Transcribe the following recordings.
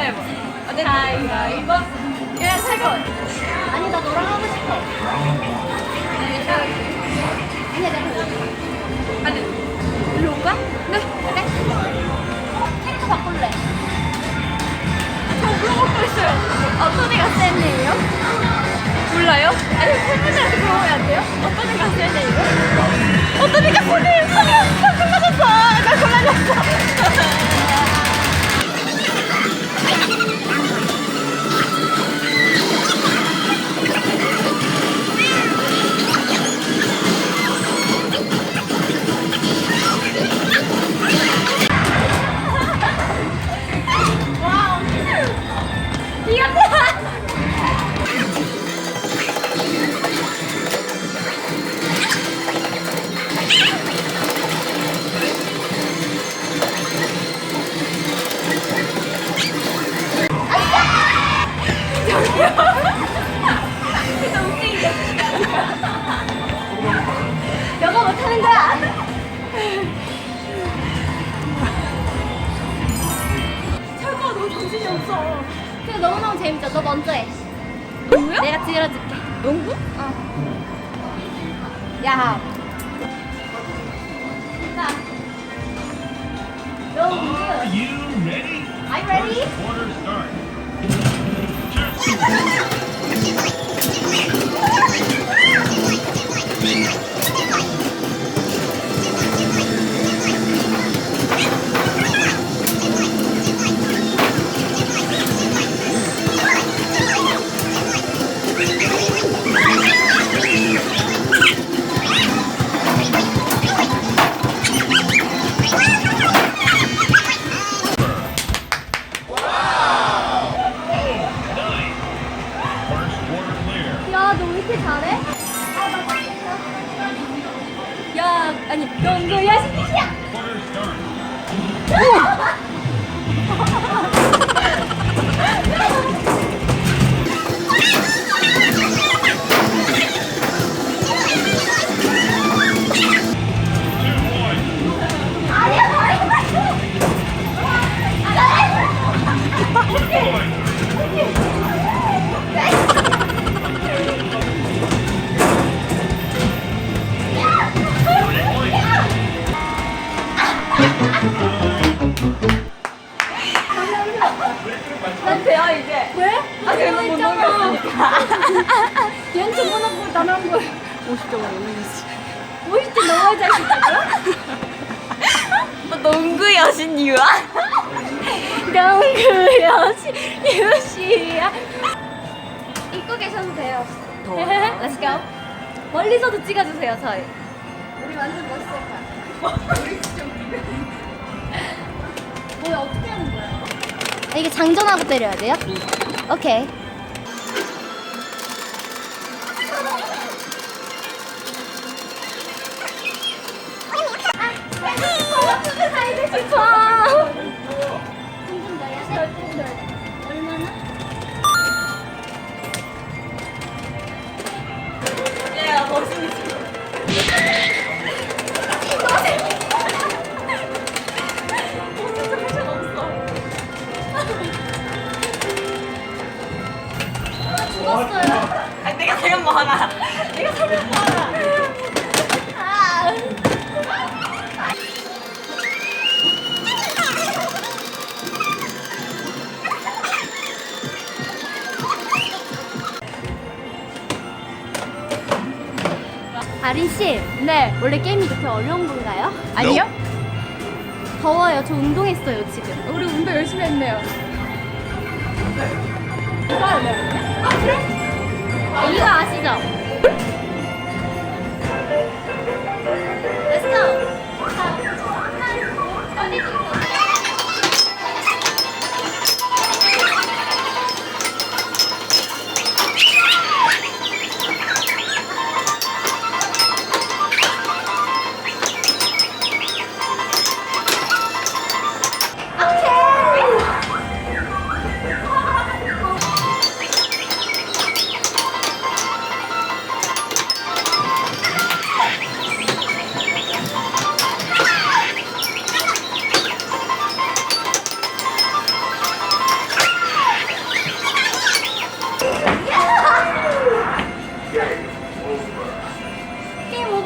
가위바위보. 어때? 가위바위보. 그냥 살고. 아니 나 너랑 하고 싶어. 아니 내가 그래. 아니, 일로 올까? 네. 그래? 캐릭터 바꿀래. 저 물어보고 있어요. 어떤 애가 센 애예요? 몰라요? 아니, 팬분들한테 물어보면 안 돼요? 어떤 애가 센 애예요? 어떤 애가 센 애예요? 내가 들어줄게. 농구? 어. 야. 자. 너무 Are you ready? You ready? Quarter start. 아니, 농구야, 신이야! 난 돼요, 이제. 왜? 아, 그래도 못 넘겼으니까. 얘는 저번에 보고 나는 한 거야. 50점 올리겠어. 50점 넘어야 자식이야? 너 농구 여신 유아? 농구 여시, 유시야. 입고 계셔도 돼요. Let's go. 멀리서도 찍어주세요, 저희. 우리 완전 멋있을 거야. 이게 장전하고 때려야 돼요? 오케이. 살 죽었어요. 아, 내가 살면 뭐 하나. 내가 살면 뭐 하나. 아. 아린 씨, 네. 원래 게임이 그렇게 어려운 건가요? 아니요? 더워요. 저 운동했어요 지금. 우리 운동 열심히 했네요. 이거 할래요?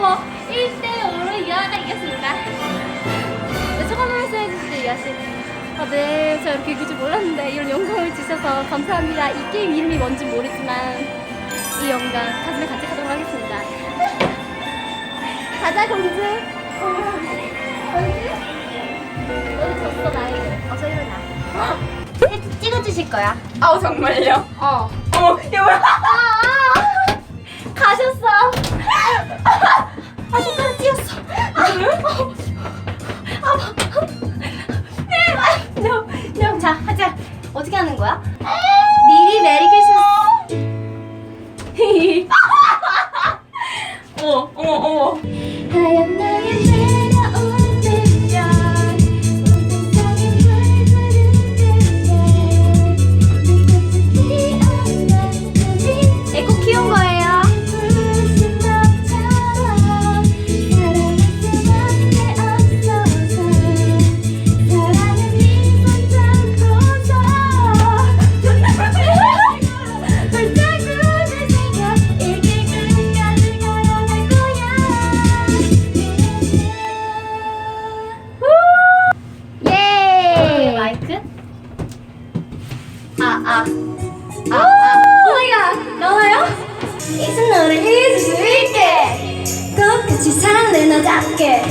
뭐 1대5로 이하가 이겼습니다. 네, 조금 말씀해주시죠, 이하 씨. 아, 네, 저 이렇게 이길 줄 몰랐는데 이런 영광을 주셔서 감사합니다. 이 게임 이름이 뭔지 모르지만 이 영광 가슴에 간직하도록 하겠습니다. 가자, 공주. 공주? 너는 졌어, 나에게. 어서 일어나. 찍어주실 거야. 아우 정말요? 어. 어머 얘 뭐야? 아, 아, 아. 가셨어. 아, 손가락 찧었어. 아, 아. 아, 아. 오마이갓! 나와요? 이제 너를 잊을 수 있게 똑같이 사는 너답게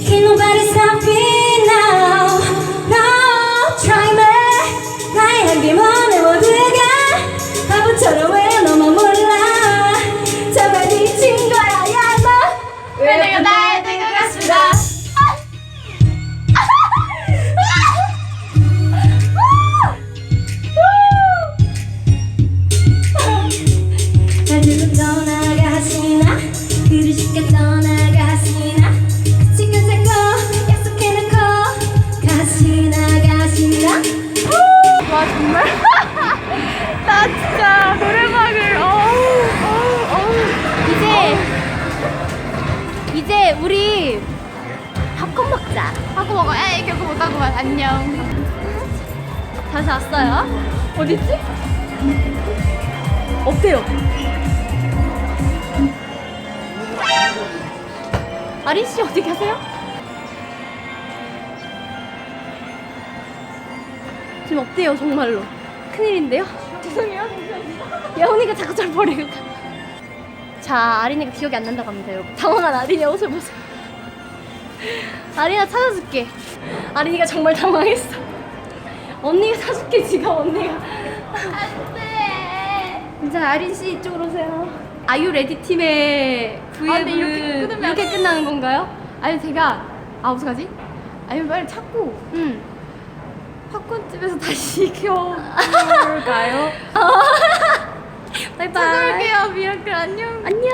Can't nobody stop me 못하고만 안녕 다시 왔어요 어딨지? 어때요? 아린 씨 어디 가세요? 지금 어때요 정말로? 큰일인데요? 죄송해요 예원이가 자꾸 절 버리고 가. 자 아린이가 기억이 안 난다고 합니다 여러분 당황한 아린이 옷을 보세요 아린아 찾아줄게. 아린이가 정말 당황했어. 언니가 사줄게 지금 언니가. 안돼. 자 아린 씨 이쪽으로 오세요. 아유 레디 팀의 아, 근데 이렇게 끊으면 이렇게 끝나는 건가요? 아니 제가 아 어떡하지? 아니 빨리 찾고. 응. 팝콘집에서 다시 키워볼까요? 바이바이. 찾아올게요 미라클. 안녕. 안녕